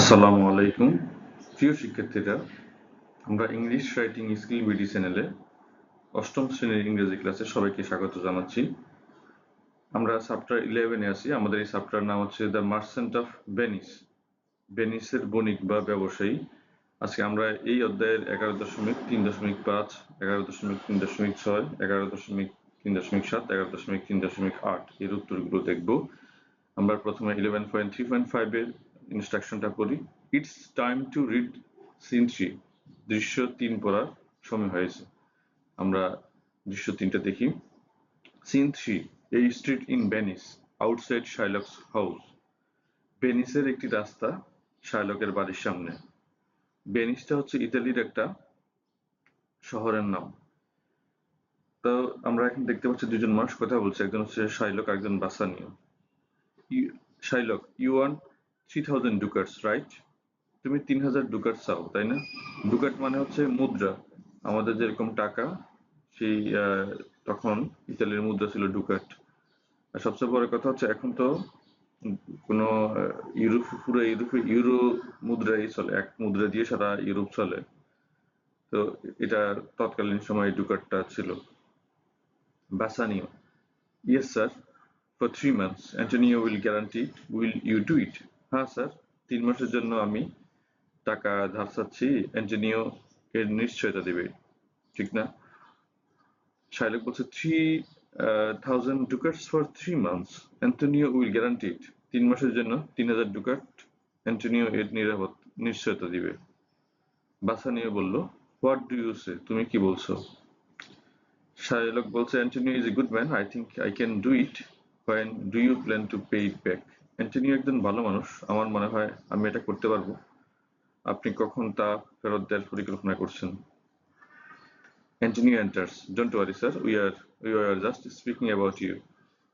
আসসালামু আলাইকুম। প্রিয় শিক্ষার্থীরা, আমরা ইংলিশ রাইটিং স্কিল বিডি চ্যানেলে অষ্টম শ্রেণির ইংরেজি ক্লাসে সবাইকে স্বাগত জানাচ্ছি। আমরা চ্যাপ্টার ইলেভেনে আছি। আমাদের এই চ্যাপ্টার নাম হচ্ছে দ্য মার্চেন্ট অফ বেনিস বেনিসের বণিক বা ব্যবসায়ী। আজকে আমরা এই অধ্যায়ের এগারো দশমিক তিন দশমিক পাঁচ, এগারো দশমিক তিন দশমিক ছয়, এগারো দশমিক তিন দশমিক সাত, এগারো দশমিক তিন দশমিক আট এর উত্তরগুলো দেখব। আমরা প্রথমে ইলেভেন পয়েন্ট থ্রি পয়েন্ট ফাইভের ইনস্ট্রাকশনটা করি। It's time to read scene three দৃশ্য তিন পড়ার সময় হয়েছে। আমরা দৃশ্য তিনটা দেখি। সিন থ্রি এই street in Venice outside Shylock's house বেনিসের একটি রাস্তা শাইলকের বাড়ির সামনে। বেনিসটা হচ্ছে ইতালির একটা শহরের নাম। তো আমরা এখন দেখতে পাচ্ছি দুজন মানুষ কথা বলছে। একজন হচ্ছে শাইলক একজন Bassanio Shylock you want three thousand ducats right তুমি তিন হাজার ডুকার চাও, তাই না? ডুকাট মানে হচ্ছে মুদ্রা। আমাদের যেরকম টাকা, সেই তখন ইতালির মুদ্রা ছিল ডুকাট আর সবচেয়ে বড় কথা হচ্ছে এখন তো কোনো ইউরোপ, পুরো ইউরোপে ইউরো মুদ্রাই চলে, এক মুদ্রা দিয়ে সারা ইউরোপ চলে। তো এটা তৎকালীন সময় ডুকাটটা ছিল। Bassanio. Yes sir for three months Antonio will guarantee will you do it হ্যাঁ স্যার। তিন মাসের জন্য আমি টাকা ধার চাচ্ছি। অ্যান্টোনিও এর নিশ্চয়তা দেবে, ঠিক না? শাইলক বলছে three thousand ducats for three months Antonio will guaranteed তিন মাসের জন্য তিন হাজার ডুকাট অ্যান্টোনিও এর নিরাপদ, নিশ্চয়তা দিবে। বাসানিও বলল হোয়াট ডু ইউ সে তুমি কি বলছো? শাইলক বলছে Antonio is a good man I think I can do it when do you plan to pay it back Antonio একজন ভালো মানুষ। আমার মনে হয় আমি এটা করতে পারব। আপনি কখন তা ফেরত দেওয়ার পরিকল্পনা করছেন? Antonio enters don't worry sir we are we are just speaking about you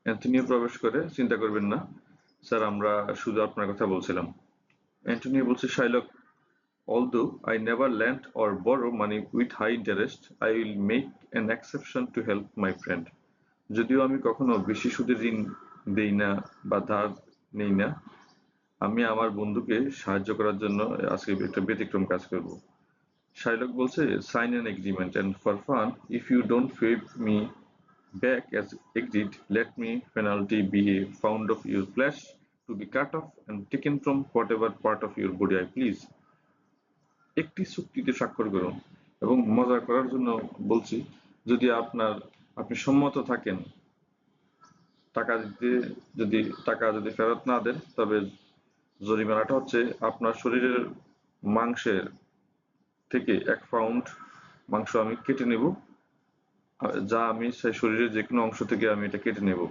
Antonio প্রবেশ করে চিন্তা করবেন না। স্যার আমরা শুধু আপনার কথা বলছিলাম। অ্যান্টনিও বলছে Shylock although I never lend or borrow money with high interest, I will make an exception to help my friend. যদিও আমি কখনো বেশি সুদের ঋণ দেই না বা ধার নেই না। আমি আমার বন্ধুকে সাহায্য করার জন্য আজকে একটা ব্যতিক্রম কাজ করব। শাইলক বলছে sign an agreement and for fun if you don't pay me back as agreed let me penalty be a pound of your flesh to be cut off and taken from whatever part of your body I please একটি চুক্তিতে স্বাক্ষর করুন এবং মজা করার জন্য বলছি, যদি আপনার, আপনি সম্মত থাকেন টাকা দিতে যদি, টাকা যদি ফেরত না দেন, তবে জরিমানাটা হচ্ছে আপনার শরীরের মাংসের থেকে এক পাউন্ড মাংস আমি কেটে নেব। যা আমি সেই শরীরের যে কোনো অংশ থেকে আমি এটা কেটে নেব।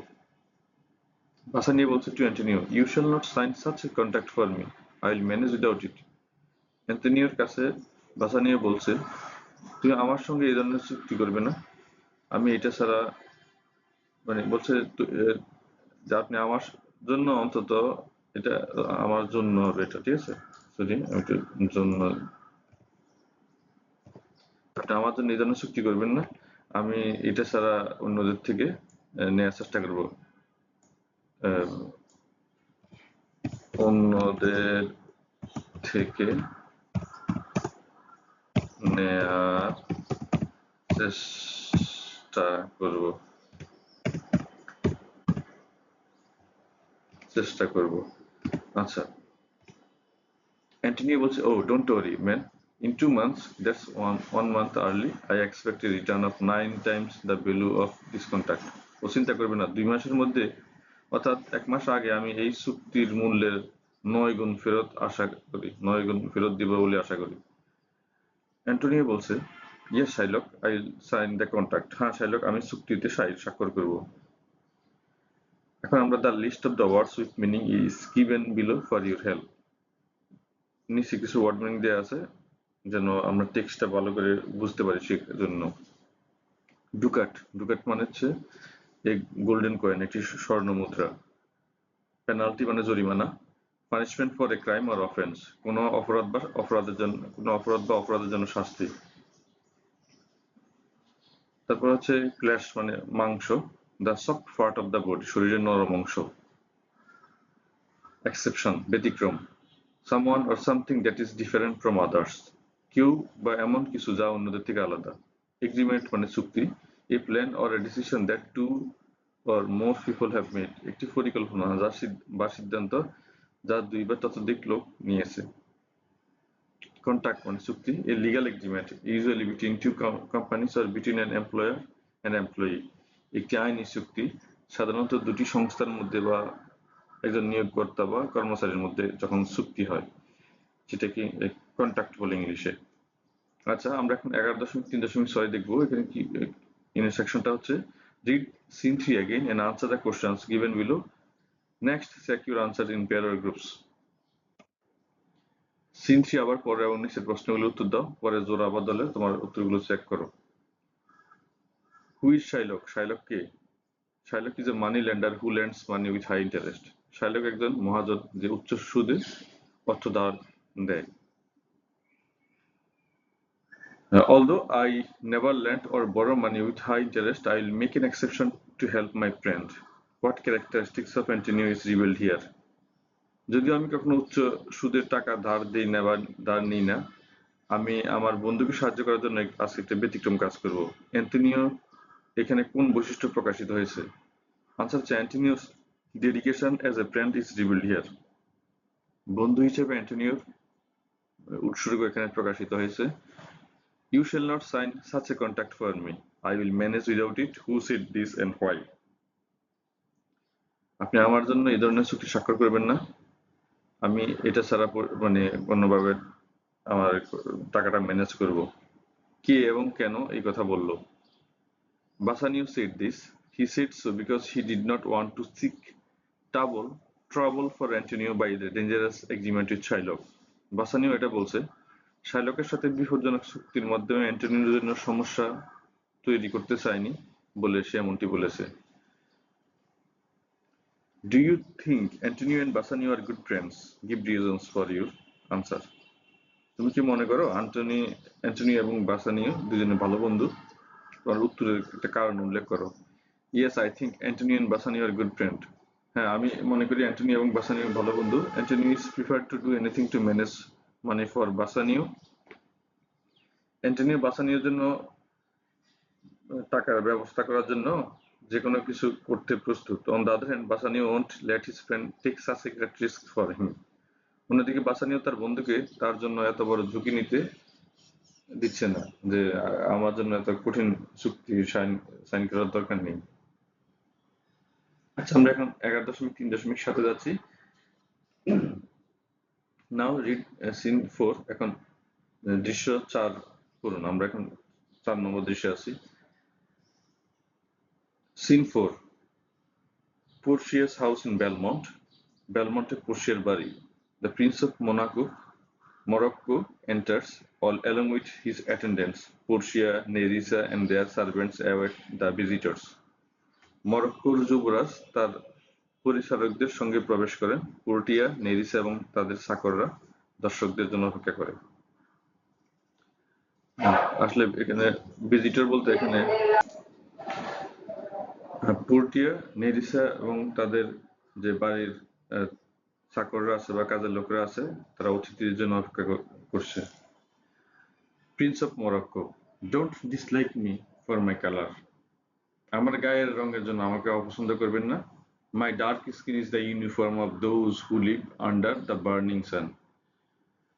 ভাষা নিয়ে বলছে to Antonio you shall not sign such a contract for me I will manage without it অ্যান্টনিওর কাছে ভাষা নিয়ে বলছে, তুমি আমার সঙ্গে এই ধরনের চুক্তি করবে না। আমি এটা ছাড়া মানে বলছে যে আপনি আমার জন্য অন্তত এটা, আমার জন্য হবে এটা, ঠিক আছে? সরি আমি জন্য আপনি আমার জন্য এই ধরনের চুক্তি করবেন না। আমি এটা ছাড়া অন্যদের থেকে নেওয়ার চেষ্টা করব। অন্যদের থেকে নেয়ার চেষ্টা করব। চেষ্টা করব। আচ্ছা। অ্যান্টনি বলছে ও don't worry man in two months, that's one one month early, i expect a return of nine times the value of this contract. ও চিন্তা করবে না, দুই মাসের মধ্যে, অর্থাৎ এক মাস আগে আমি এই চুক্তির মূল্যের নয় গুণ ফেরত আশা করি, নয় গুণ ফেরত দিব বলে আশা করি। অ্যান্টোনিও বলছে yes Shylock I sign the contract হ্যাঁ শাইলক আমি চুক্তিতে স্বাক্ষর করব। এখন আমরা the list of the words with meaning is given below for your help নিচে কিছু ওয়ার্ড মিনিং দেওয়া আছে, যেন আমরা টেক্সটটা ভালো করে বুঝতে পারি সে জন্য ডুকাট ডুকাট মানে হচ্ছে এই গোল্ডেন কয়েন একটি স্বর্ণ মুদ্রা। পেনাল্টি মানে জরিমানা। Punishment for a crime or offence কোনো অপরাধ বা অপরাধের জন্য কোনো অপরাধ বা অপরাধের জন্য শাস্তি। তারপর হচ্ছে ক্ল্যাশ মানে মাংস। The soft part of the body শরীরের নরম অংশ এক্সেপশন ব্যতিক্রম someone or something that is different from others কেউ বা এমন কিছু যা অন্যদের থেকে আলাদা এগ্রিমেন্ট মানে চুক্তি a plan or a decision that two or more people have made একটি পরিকল্পনা যা বা সিদ্ধান্ত যা দুই বা ততোধিক লোক নিয়েছে। কন্ট্রাক্ট মানে চুক্তি a legal agreement usually between two companies or between an employer and employee একটি আইনি চুক্তি? সাধারণত দুটি সংস্থার মধ্যে বা একজন নিয়োগকর্তা বা কর্মচারীর মধ্যে যখন চুক্তি হয় যেটাকে কন্ট্রাক্ট বলে ইংলিশে আচ্ছা আমরা এখন এগারো দশমিক তিন দশমিক ছয় দেখব, এখানে কি ইন সেকশনটা হচ্ছে read scene three answer the questions given below next, check your answer in pair or groups scene three আবার পরে নিচের প্রশ্নগুলো উত্তর দাও, পরে জোড়া দলে তোমার উত্তরগুলো চেক করো। Who is Shylock Shylock K? Shylock is a money lender who lends money with high interest Shylock একজন মহাজন যে উচ্চ সুদে অর্থ ধার দেয়। Although I never lend or borrow money with high interest, I will make an exception to help my friend. What characteristics of Antonio is revealed here? যদিও আমি কখনো উচ্চ সুদের টাকা ধার দিই না বা ধার নিই না আমি আমার বন্ধুকে সাহায্য করার জন্য আজকে একটা ব্যতিক্রম কাজ করব। অ্যান্টনিও এখানে কোন বৈশিষ্ট্য প্রকাশিত হয়েছে আনসার হচ্ছে Antonio's dedication as a friend is revealed here বন্ধু হিসেবে অ্যান্টনিওর উৎসর্গ এখানে প্রকাশিত হয়েছে you shall not sign such a contract for me. I will manage without it. Who said this and why? আপনি আমার জন্য এই ধরনের চুক্তি স্বাক্ষর করবেন না আমি এটা ছাড়া মানে অন্যভাবে আমার টাকাটা ম্যানেজ করব কে এবং কেন এই কথা বলল বাসানিও said this. He said so because he did not want to seek trouble trouble for Antonio by the dangerous agreement Shylock. বাসানিও এটা বলছে শাইলকের সাথে বিপজ্জনক চুক্তির মাধ্যমে অ্যান্টনিওর জন্য সমস্যা তৈরি করতে চায়নি বলে সে এমনটি বলেছে। Do you think Antonio and Bassanio are good friends give reasons for your answer তুমি কি মনে করো অ্যান্টনি অ্যান্টনিও এবং বাসানিও দুজনে ভালো বন্ধু? তোমার উত্তরের একটা কারণ উল্লেখ করো। Yes I think Antonio and Bassanio are good friend হ্যাঁ আমি মনে করি অ্যান্টনি এবং বাসানিও ভালো বন্ধু। Antony is prefer to do anything to manage money for Bassanio Antonio বাসানিওর জন্য টাকার ব্যবস্থা করার জন্য যে কোনো কিছু করতে প্রস্তুত। On the other hand Bassanio won't let his friend take great risk for him অন্যদিকে বাসানিও তার বন্ধুকে তার জন্য এত বড় ঝুঁকি নিতে দিচ্ছে না, যে আমার জন্য এত কঠিন চুক্তি সাইন করার দরকার নেই। আচ্ছা আমরা এখন এগারো দশমিক তিন দশমিক সাথে যাচ্ছি। নাও রিড সিন ফোর এখন দৃশ্য চার করুন, আমরা এখন চার নম্বর দৃশ্যে আছি। Scene four Portia's house in Belmont বেলমন্টে পোর্শিয়ার বাড়ি the prince of Monaco Morocco enters all along with his attendants, Portia, Nerissa, and their servants await the visitors. মরক্কোর যুবরাজ তার পরিচারকদের সঙ্গে প্রবেশ করেন পোর্টিয়া নেরিসা এবং তাদের চাকররা দর্শকদের জন্য অপেক্ষা করে আসলে এখানে ভিজিটর বলতে এখানে পোর্টিয়া নেরিসা এবং তাদের যে বাড়ির চাকররা আছে বা কাজের লোকরা আছে তারা অতিথির জন্য অপেক্ষা করছে। Prince of Morocco don't dislike me for my colour আমার গায়ের রঙের জন্য আমাকে অপছন্দ করবেন না। My dark skin is the uniform of those who live under the burning sun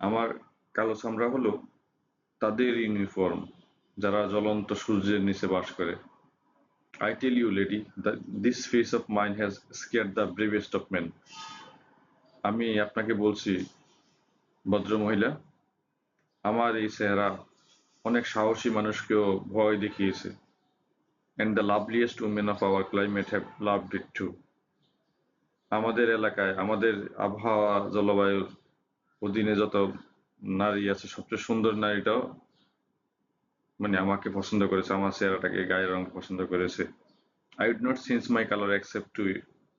আমার কালো চামড়া হলো তাদের ইউনিফর্ম যারা জ্বলন্ত সূর্যের নিচে বাস করে। I tell you, lady, that this face of mine has scared the bravest of. আমি আপনাকে বলছি ভদ্র মহিলা আমার এই চেহারা অনেক সাহসী মানুষকেও ভয় দেখিয়েছে। And the loveliest women of our climate have loved it to আমাদের এলাকায়, আমাদের আবহাওয়া, জলবায়ুর অধীনে যত নারী আছে, সবচেয়ে সুন্দর নারীটাও মানে আমাকে পছন্দ করেছে, আমার চেহারাটাকে গায়ের রং পছন্দ করেছে। I would not change my colour except to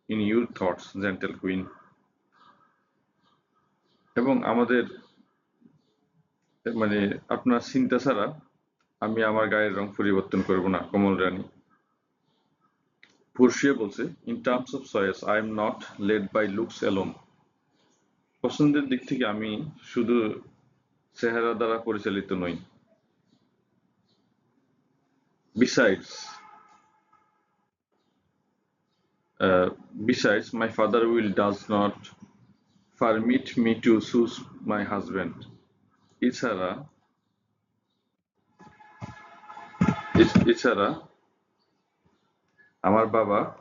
in your thoughts gentle queen. এবং আমাদের মানে আপনার চিন্তা ছাড়া আমি আমার গায়ের রং পরিবর্তন করব না কমল রানী। পুরশিয়া বলছে in terms of choice I am not led by looks alone পছন্দের দিক থেকে আমি শুধু চেহারা দ্বারা পরিচালিত নই। Uh, besides my father will does not permit me to choose my husband. এছাড়া, এছ- এছাড়া, আমার বাবা,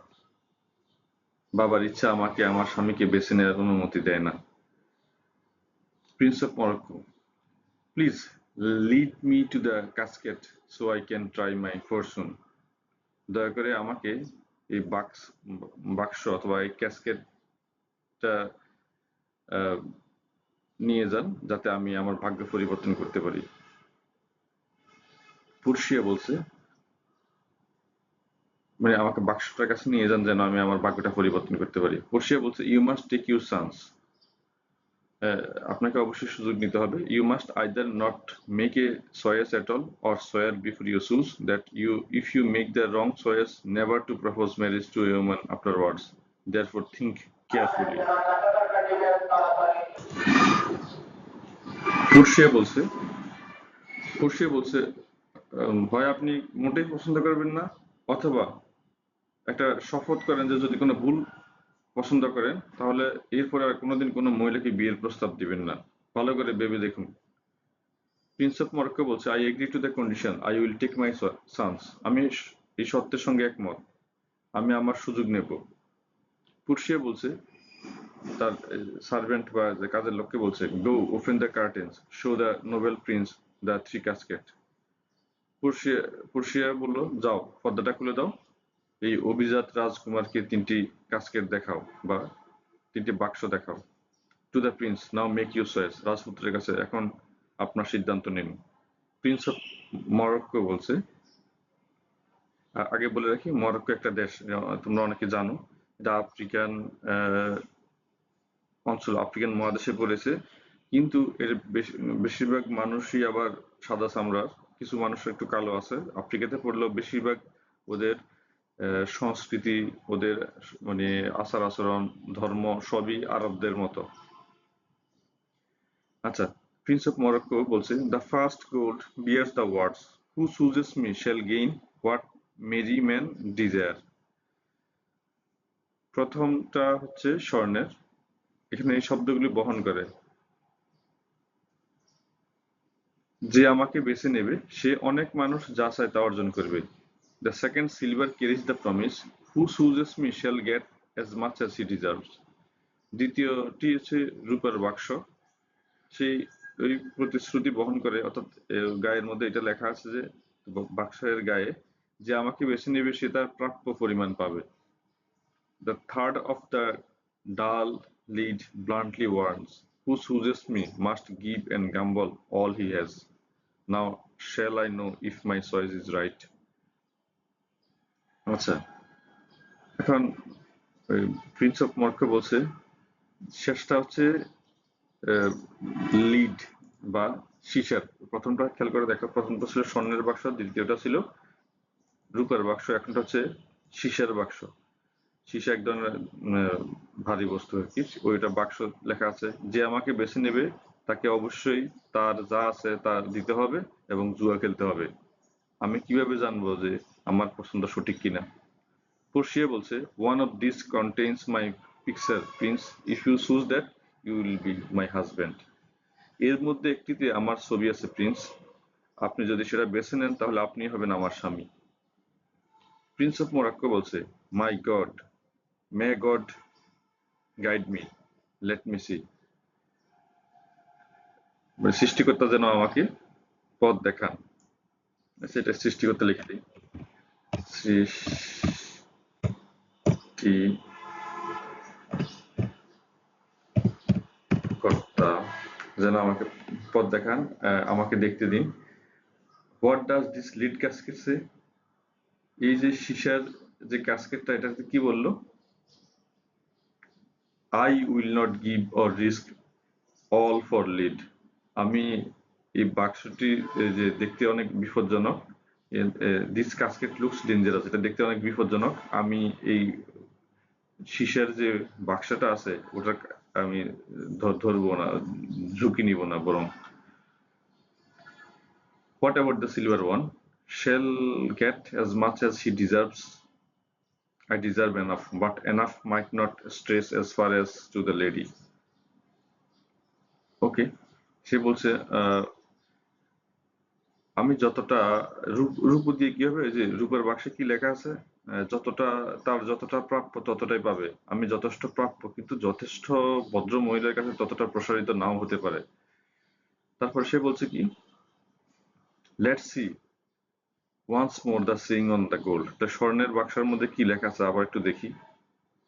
বাবার ইচ্ছা আমাকে, আমার স্বামীকে বেছে নেওয়ার অনুমতি দেয় না। Prince of Morocco please lead me to the casket so I can try my fortune দয়া করে আমাকে এই বাক্স বাক্স অথবা এই ক্যাসকেটটা নিয়ে যান যাতে আমি আমার ভাগ্য পরিবর্তন করতে পারি। পুরশিয়া বলছে মানে আমাকে বাক্সটার কাছে নিয়ে যান যেন আমি আমার ভাগ্যটা পরিবর্তন করতে পারি। পুরশিয়া বলছে you must take your chance আপনাকে অবশ্যই সুযোগ নিতে হবে। You must either not make a choice at all or swear before you choose that you if you make the wrong choice never to propose marriage to a woman afterwards therefore think carefully Portia বলছে Portia বলছে হয় আপনি মোটেই পছন্দ করবেন না, অথবা একটা শপথ করেন যে যদি কোনো ভুল পছন্দ করেন, তাহলে এরপরে আর কোনোদিন কোনো মহিলাকে বিয়ের প্রস্তাব দিবেন না। ভালো করে ভেবে দেখুন। প্রিন্স অফ মরক্কো বলছে I agree to the condition I will take my chance আমি এই সত্যের সঙ্গে একমত। আমি আমার সুযোগ নেব। পুরশিয়া বলছে তার সার্ভেন্ট বা যে কাজের লোককে বলছে go open the curtains show the noble prince the three casket Portia Portia বলল, যাও, পর্দাটা খুলে দাও। এই অভিজাত রাজকুমারকে তিনটি কাস্কেট দেখাও বা তিনটি বাক্স দেখাও। To the prince now make you choice রাজপুত্রের কাছে এখন আপনার সিদ্ধান্ত নিন। প্রিন্স অফ মরক্কো বলছে আগে বলে রাখি, মরক্কো একটা দেশ। তোমরা অনেকে জানো, এটা আফ্রিকান অঞ্চল আফ্রিকান মহাদেশে পড়েছে। কিন্তু এর বেশ- বেশিরভাগ মানুষই আবার সাদা চামড়ার। কিছু মানুষ একটু কালো আছে। আফ্রিকাতে পড়লেও বেশিরভাগ ওদের সংস্কৃতি, ওদের মানে আচার আচরণ, ধর্ম সবই আরবদের মতো। আচ্ছা প্রিন্স অফ মরক্কো বলছে the first gold bears the words who chooses me shall gain what many man desire প্রথমটা হচ্ছে স্বর্ণের। এখানে এই শব্দগুলি বহন করে। যে আমাকে বেছে নেবে, সে অনেক মানুষ যা চায় তা অর্জন করবে। The second silver carries the promise who chooses me shall get as much as he deserves দ্বিতীয়টি হচ্ছে রূপার বাক্স। সেই ওই প্রতিশ্রুতি বহন করে, অর্থাৎ গায়ের মধ্যে এটা লেখা আছে যে, বাক্সের গায়ে, যে আমাকে বেছে নেবে, সে তার প্রাপ্য পরিমাণ পাবে। The third of the dull lead bluntly warns, Who chooses me must give and gamble all he has. Now shall I know if my choice is right? আচ্ছা এখন প্রিন্স অফ মর্কো বলছে শেষটা হচ্ছে লিড বা সিসার প্রথমটা খেয়াল করে দেখো প্রথমটা ছিল স্বর্ণের বাক্স দ্বিতীয়টা ছিল রূপার বাক্স এখনটা হচ্ছে সিসার বাক্স সীসা এক ধরনের ভারী বস্তু আর কি। ওইটা বাক্স লেখা আছে, যে আমাকে বেছে নেবে, তাকে অবশ্যই তার যা আছে তা দিতে হবে এবং জুয়া খেলতে হবে। আমি কীভাবে জানব যে আমার পছন্দ সঠিক কিনা? পড়শিয়া বলছে one of this contains my picture prince if you choose that you will be my husband এর মধ্যে একটিতে আমার ছবি আছে প্রিন্স আপনি যদি সেটা বেছে নেন, তাহলে আপনি হবেন আমার স্বামী। প্রিন্স অফ মোরাক্কো বলছে my god may god guide me let me see মানে সৃষ্টিকর্তা যেন আমাকে পথ দেখান। সেটা সৃষ্টিকর্তা লিখে দিই। সৃষ্টি কর্তা যেন আমাকে পথ দেখান আমাকে দেখতে দিন। What does this lead casket say এই যে সীসার যে ক্যাসকেটটা এটাতে কি বলল? I will not give or risk all for lead আমি এই বাক্সটি যে দেখতে অনেক বিপজ্জনক। দিস কাস্কেট লুকস ডেঞ্জারাস এটা দেখতে অনেক বিপজ্জনক। আমি এই সীসার যে বাক্সটা আছে ওটা আমি ধরবো না, ঝুঁকি নিব না বরং। What about the silver one Shall get as much as he deserves. I deserve enough, but enough might not stretch as far as to the lady. Okay সে বলছে আমি যতটা রূপ দিয়ে কি হবে? যে রূপের বাক্সে কি লেখা আছে? যতটা তার যতটা প্রাপ্য ততটাই পাবে। আমি যথেষ্ট প্রাপ্য কিন্তু যথেষ্ট ভদ্র মহিলার কাছে ততটা প্রসারিত নাও হতে পারে। তারপর সে বলছে কি let's see once more the saying on the gold তো স্বর্ণের বাক্সের মধ্যে কি লেখা আছে? আবার একটু দেখি।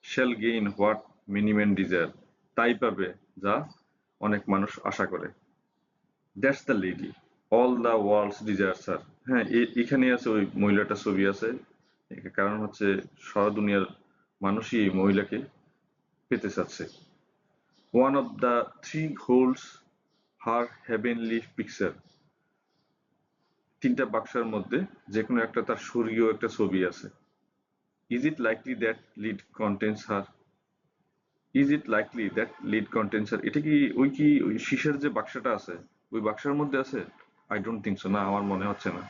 Shall gain what minimum desire তাই পাবে যা অনেক মানুষ আশা করে। That's the lady all the world's desire sir হ্যাঁ এখানে আছে ওই মহিলাটার ছবি আছে। কারণ হচ্ছে সারা দুনিয়ার মানুষই এই মহিলাকে পেতে চাচ্ছে। One of the three holds her heavenly picture তিনটা বাক্সের মধ্যে যে কোনো একটা তার স্বর্গীয় একটা ছবি আছে। Is it likely that lead contents her is it likely that lead contents her এটা কি ওই কি ওই শীষের যে বাক্সটা আছে, ওই বাক্সের মধ্যে আছে? আই ডোন্ট থিঙ্ক সো না, আমার মনে হচ্ছে না।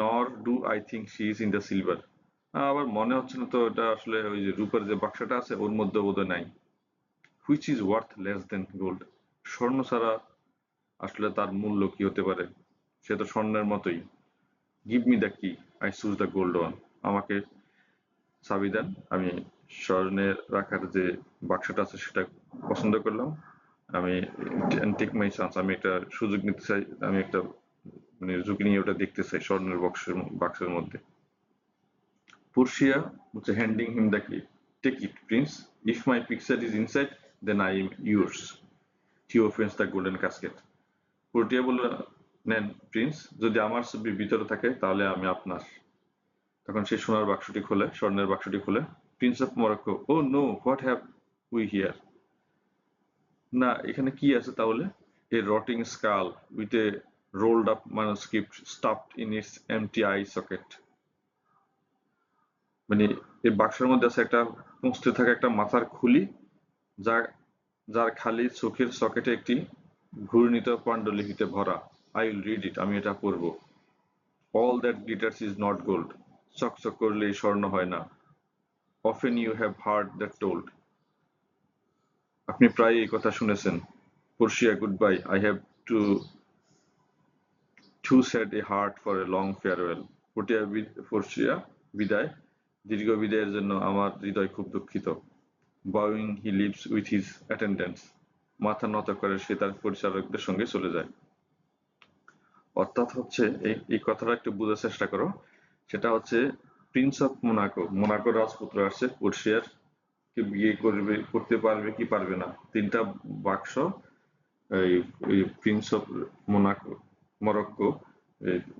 Nor do I think she is in the silver আবার মনে হচ্ছে না তো এটা আসলে ওই যে রূপের যে বাক্সটা আছে, ওর মধ্যে বোধহয় নাই। Which is worth less than gold স্বর্ণ ছাড়া আসলে তার মূল্য কি হতে পারে? সে তো স্বর্ণের মতোই। Give me the key I choose the gold one আমাকে চাবি দেন, আমি স্বর্ণের রাখার যে বাক্সটা আছে সেটা পছন্দ করলাম। আমি টেক মাই চান্স আমি একটা সুযোগ নিতে চাই, আমি একটা মানে ঝুঁকি নিয়ে ওটা দেখতে চাই স্বর্ণের বক্সের বাক্সের মধ্যে। পুরশিয়া হচ্ছে handing him the key take it prince if my picture is inside then I am yours he opens the golden casket Portia বলল নেন প্রিন্স, যদি আমার ছবি ভিতরে থাকে, তাহলে আমি আপনার। তখন সে সোনার বাক্সটি খোলে, স্বর্ণের বাক্সটি খুলে। Prince of Morocco, oh, no, what have we here? না, এখানে কি আছে তাহলে? A rotting skull with a rolled up manuscript stuffed in its empty eye socket মানে এই বাক্সের মধ্যে আছে একটা মুছতে থাকা একটা মাথার খুলি, যা, যার খালি চোখের সকেটে একটি ঘূর্ণিত পাণ্ডুলিপিতে ভরা। আই উইল রিড ইট আমি এটা পড়ব। All that glitters is not gold চকচক করলেই স্বর্ণ হয় না। Often you have heard that told আপনি প্রায় এই কথা শুনেছেন। Portia goodbye I have to to sad a heart for a long farewell Portia Portia বিদায়। দীর্ঘ বিদায়ের জন্য আমার হৃদয় খুব দুঃখিত। Bowing he leaves with his attendants মাথা নত করে সে তার পরিচালকদের সঙ্গে চলে যায়। অর্থাৎ হচ্ছে এই এই কথাটা একটু বোঝার চেষ্টা করো। সেটা হচ্ছে প্রিন্স অফ মোনাকো মোনাকো রাজপুত্র আসছে পর্ষিয়ার কে বিয়ে করবে, করতে পারবে কি পারবে না। তিনটা বাক্স, এই প্রিন্স অফ মোনাকো মরক্কো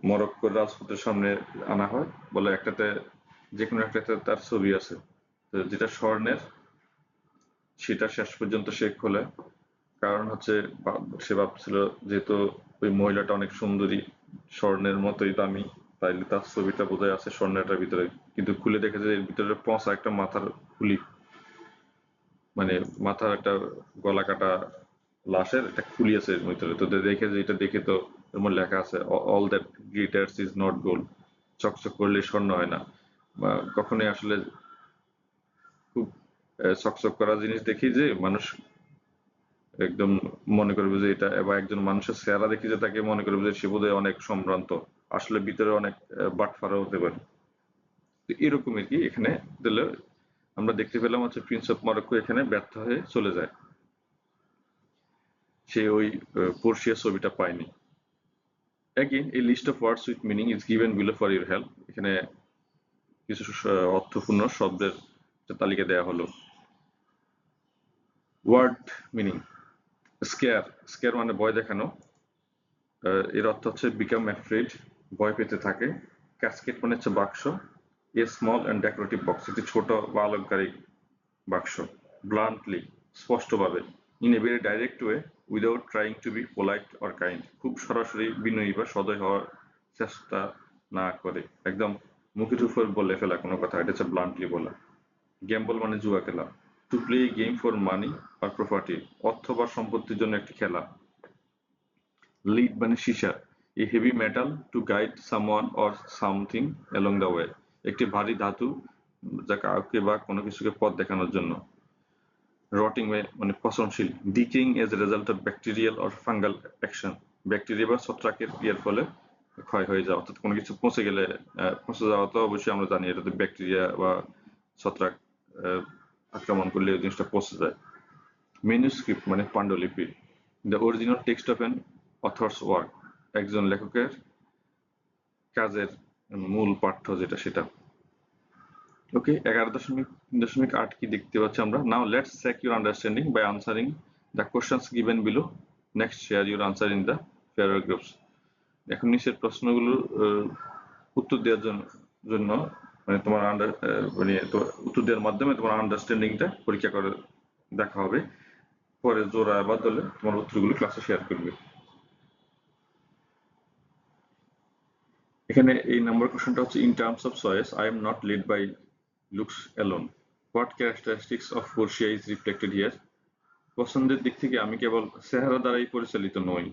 মরক্কোর রাজপুতের সামনে আনা হয় বলে একটাতে যে কোনো একটাতে তার ছবি আছে। তো যেটা স্বর্ণের, সেটা শেষ পর্যন্ত সে খোলে। কারণ হচ্ছে সে ভাবছিল যেহেতু ওই মহিলাটা অনেক সুন্দরী, স্বর্ণের মতোই দামি। তাইলে তার ছবিটা বোধহয় আছে স্বর্ণেরটার ভিতরে। কিন্তু খুলে দেখে যে এর ভিতরে পচা একটা মাথার খুলি মানে মাথার একটা গলা কাটা লাশের একটা খুলি আছে এর ভিতরে। তো দেখে যে এটা দেখে তো মধ্যে লেখা আছে all that glitters is not gold. চকচক করলে স্বর্ণ হয় না। বা কখনোই আসলে খুব চকচক করা জিনিস দেখি যে মানুষ একদম মনে করবে যে এটা বা একজন মানুষের চেহারা দেখি যে তাকে মনে করবে যে সে বোধহয় অনেক সম্ভ্রান্ত। আসলে ভিতরে অনেক বাটফারা হতে পারে। তো এরকম আর কি এখানে দিলে আমরা দেখতে পেলাম হচ্ছে প্রিন্স অফ মরক্কো এখানে ব্যর্থ হয়ে চলে যায়। সে ওই পোর্শিয়া ছবিটা পায়নি। Again, a list of words with meaning is given below for your help. এখানে কিছু অর্থপূর্ণ শব্দের তালিকা দেওয়া হলো। ওয়ার্ড মিনিং স্কেয়ার স্কেয়ার মানে ভয় দেখানো। এর অর্থ হচ্ছে বিকাম অ্যাফ্রেড ভয় পেতে থাকে। ক্যাসকেট মানে হচ্ছে বাক্স। A small and decorative box একটি ছোট বা আলংকারিক বাক্স। ব্লান্টলি স্পষ্টভাবে in a very direct way without trying to be polite or kind খুব সরাসরি, বিনয়ী বা সদয় হওয়ার চেষ্টা না করে। একদম মুখের উপর বলে ফেলা কোনো কথা। এটা হচ্ছে ব্লান্টলি বলা। গেম্বল মানে জুয়া খেলা। To play game for money R property অর্থ বা সম্পত্তির জন্য একটি খেলা। লিড মানে সীসা, a heavy metal to guide someone or something along the way একটি ভারী ধাতু যা কাউকে বা কোনো কিছুকে পথ দেখানোর জন্য। রটিং মানে পচনশীল decaying as result of bacterial or fungal action bacteria বা ছত্রাকের ইয়ের ফলে ক্ষয় হয়ে যাওয়া, অর্থাৎ কোনো কিছু পচে গেলে পচে যাওয়া তো অবশ্যই আমরা জানি এটাতে ব্যাকটেরিয়া বা ছত্রাক আক্রমণ করলে ওই জিনিসটা পচে যায়। মেনুস্ক্রিপ্ট মানে পাণ্ডুলিপি the original text of an author's work একজন লেখকের কাজের মূল পাঠ্য যেটা সেটা। ওকে এগারো দশমিক দশমিক আট কি দেখতে পাচ্ছি আমরা? Now let's check your understanding by answering the questions given below next share your answer in the paragraphs এখন নিচের প্রশ্নগুলো উত্তর দেওয়ার জন্য জন্য মানে তোমার আন্ডার মানে উত্তর দেওয়ার মাধ্যমে তোমার আন্ডারস্ট্যান্ডিংটা পরীক্ষা করে দেখা হবে। পরে জোড়া বা দলে তোমার উত্তরগুলো ক্লাসে শেয়ার করবে। এখানে এই নাম্বার কোশ্চেনটা হচ্ছে in terms of choice I am not lead by looks alone what characteristics of Portia is reflected here পছন্দের দিক থেকে আমি কেবল চেহারা দ্বারাই পরিচালিত নই।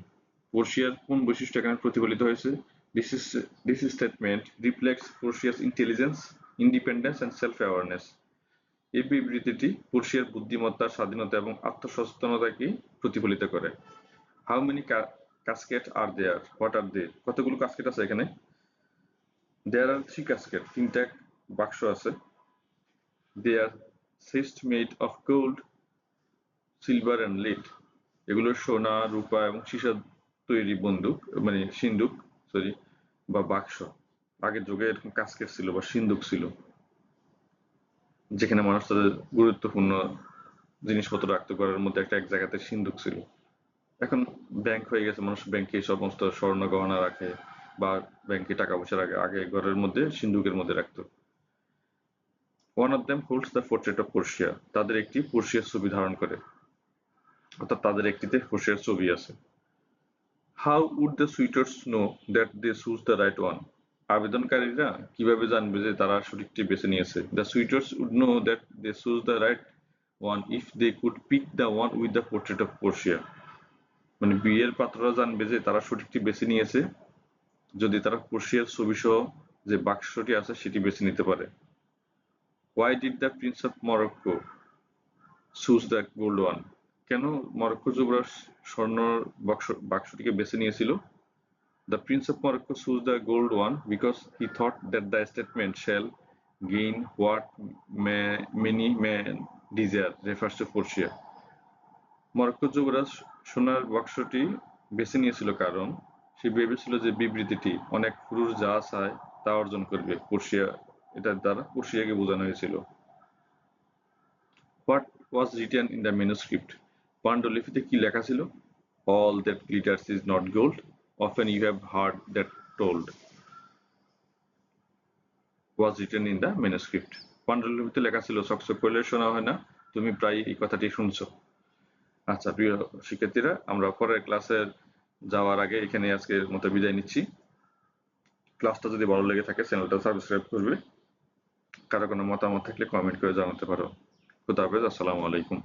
পোর্শিয়ার কোন বৈশিষ্ট্য এখানে প্রতিফলিত হয়েছে? This is this statement reflects Portia's intelligence independence and self awareness এই বিবৃতিটি পোর্শিয়ার বুদ্ধিমত্তা, স্বাধীনতা এবং আত্মসচেতনতাকে প্রতিফলিত করে। How many casket are there what are they কতগুলো কাস্কেট আছে এখানে? দেয়ার আর থ্রি কাস্কেট তিনটা বাক্স আছে। They are chests made of gold silver and lead এগুলো সোনা, রূপা এবং সীসা তৈরি বন্দুক মানে সিন্দুক সরি বা বাক্স। আগের যুগে এরকম কাস্কেট ছিল বা সিন্দুক ছিল। যেখানে মানুষ তাদের গুরুত্বপূর্ণ জিনিসপত্র রাখতে করার মধ্যে একটা এক জায়গাতে সিন্দুক ছিল। এখন ব্যাংক হয়ে গেছে, মানুষ ব্যাংকে সমস্ত স্বর্ণ গহনা রাখে বা ব্যাংকে টাকা পয়সা রাখে আগে ঘরের মধ্যে সিন্ধুকের মধ্যে রাখতো। One of them holds the portrait of Portia তাদের একটি পোর্শিয়ার ছবি ধারণ করে। অর্থাৎ তাদের একটিতে পোর্শিয়ার ছবি আছে। How would the suitors know that they choose the right one আবেদনকারীরা কীভাবে জানবে যে তারা সঠিকটি বেছে নিয়েছে? The suitors would know that they choose the right one if they could pick the one with the portrait of Portia মানে বিয়ের পাত্ররা জানবে যে তারা সঠিকটি বেছে নিয়েছে, যদি তারা পোর্শিয়ার ছবি সহ যে বাক্সটি আছে সেটি বেছে নিতে পারে। Why did the prince of Morocco choose the gold one কেন মরক্কো যুবরাজ স্বর্ণ বাক্স বাক্সটিকে বেছে নিয়েছিল? The prince of Morocco choose the gold one because he thought that the statement shall gain what many man desire refers to Portia Morocco যুবরাজ সোনার বাক্সটি বেছে নিয়েছিল কারণ সে ভেবেছিল যে বিবৃতিটি অনেক পুরুষ যা চায় তা অর্জন করবে। পোর্শিয়া এটার দ্বারা পোর্শিয়াকে বোঝানো হয়েছিল। What was written in the manuscript পাণ্ডুলিপিতে কি লেখা ছিল? All that glitters is not gold often you have heard that told was written in the manuscript পাণ্ডুলিপিতে লেখা ছিল চকচক করলে শোনা হয় না, তুমি প্রায় এই কথাটি শুনছো। আচ্ছা প্রিয় শিক্ষার্থীরা, আমরা পরের ক্লাসের যাওয়ার আগে এখানে আজকের মতো বিদায় নিচ্ছি। ক্লাসটা যদি ভালো লেগে থাকে চ্যানেলটা সাবস্ক্রাইব করবে। কারও কোনো মতামত থাকলে কমেন্ট করে জানাতে পারো। খুদা হাফেজ, আসসালামু আলাইকুম।